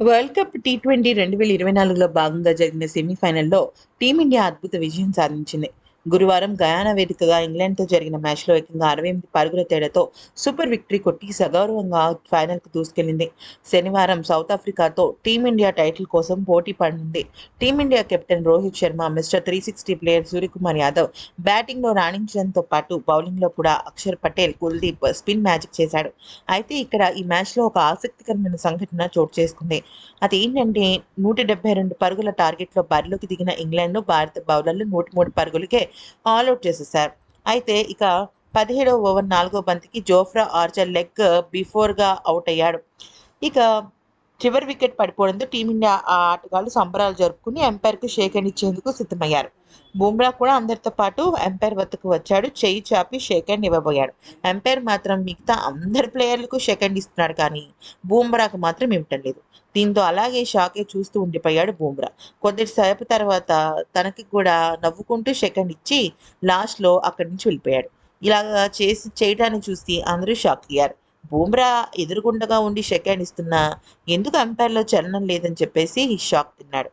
World cup T twenty రెండు వేల ఇరవై నాలుగులో భాగంగా జరిగిన సెమీఫైనల్లో టీమిండియా అద్భుత విజయం సాధించింది. గురువారం గయానా వేదికగా ఇంగ్లాండ్తో జరిగిన మ్యాచ్లో ఏకంగా అరవై ఎనిమిది పరుగుల తేడాతో సూపర్ విక్టరీ కొట్టి సగౌరవంగా ఫైనల్కు దూసుకెళ్ళింది శనివారం సౌత్ ఆఫ్రికాతో టీమిండియా టైటిల్ కోసం పోటీ పడింది. Team India captain Rohit Sharma mister three sixty player Suryakumar Yadav బ్యాటింగ్లో రాణించడంతో పాటు బౌలింగ్లో కూడా అక్షర్ పటేల్ కుల్దీప్ స్పిన్ మ్యాజిక్ చేశాడు. అయితే ఇక్కడ ఈ మ్యాచ్లో ఒక ఆసక్తికరమైన సంఘటన చోటు చేసుకుంది. అది ఏంటంటే నూట డెబ్బై రెండు పరుగుల టార్గెట్లో బరిలోకి దిగిన ఇంగ్లాండ్ను భారత బౌలర్లు నూట మూడు పరుగులకే ఆల్అవుట్ చేసేశారు అయితే ఇక పదిహేడవ ఓవర్ నాలుగో బంతికి జోఫ్రా ఆర్చర్ లెగ్ బిఫోర్గా అవుట్ అయ్యాడు. ఇక చివరి వికెట్ పడిపోవడంతో టీమిండియా ఆ ఆటగాళ్ళు సంబరాలు జరుపుకుని ఎంపైర్కు షేక్ హ్యాండ్ ఇచ్చేందుకు సిద్ధమయ్యారు. బుమ్రా కూడా అందరితో పాటు ఎంపైర్ వద్దకు వచ్చాడు. చేయి చాపి షేక్ హ్యాండ్ ఇవ్వబోయాడు. ఎంపైర్ మాత్రం మిగతా అందరి ప్లేయర్లకు షేక్ హ్యాండ్ ఇస్తున్నాడు కానీ బూమ్రాకు మాత్రం ఇవ్వటం లేదు. దీంతో అలాగే షాకే చూస్తూ ఉండిపోయాడు బూమ్రా. కొద్దిసేపు తర్వాత తనకి కూడా నవ్వుకుంటూ షేక్ హ్యాండ్ ఇచ్చి లాస్ట్లో అక్కడి నుంచి వెళ్ళిపోయాడు. ఇలాగా చేసి చేయటాన్ని చూసి అందరూ షాక్ అయ్యారు. బూమ్రా ఎదురుగుండగా ఉండి షేక్ ఇస్తున్నా ఎందుకు అంపైర్లో చలనం లేదని చెప్పేసి షాక్ తిన్నాడు.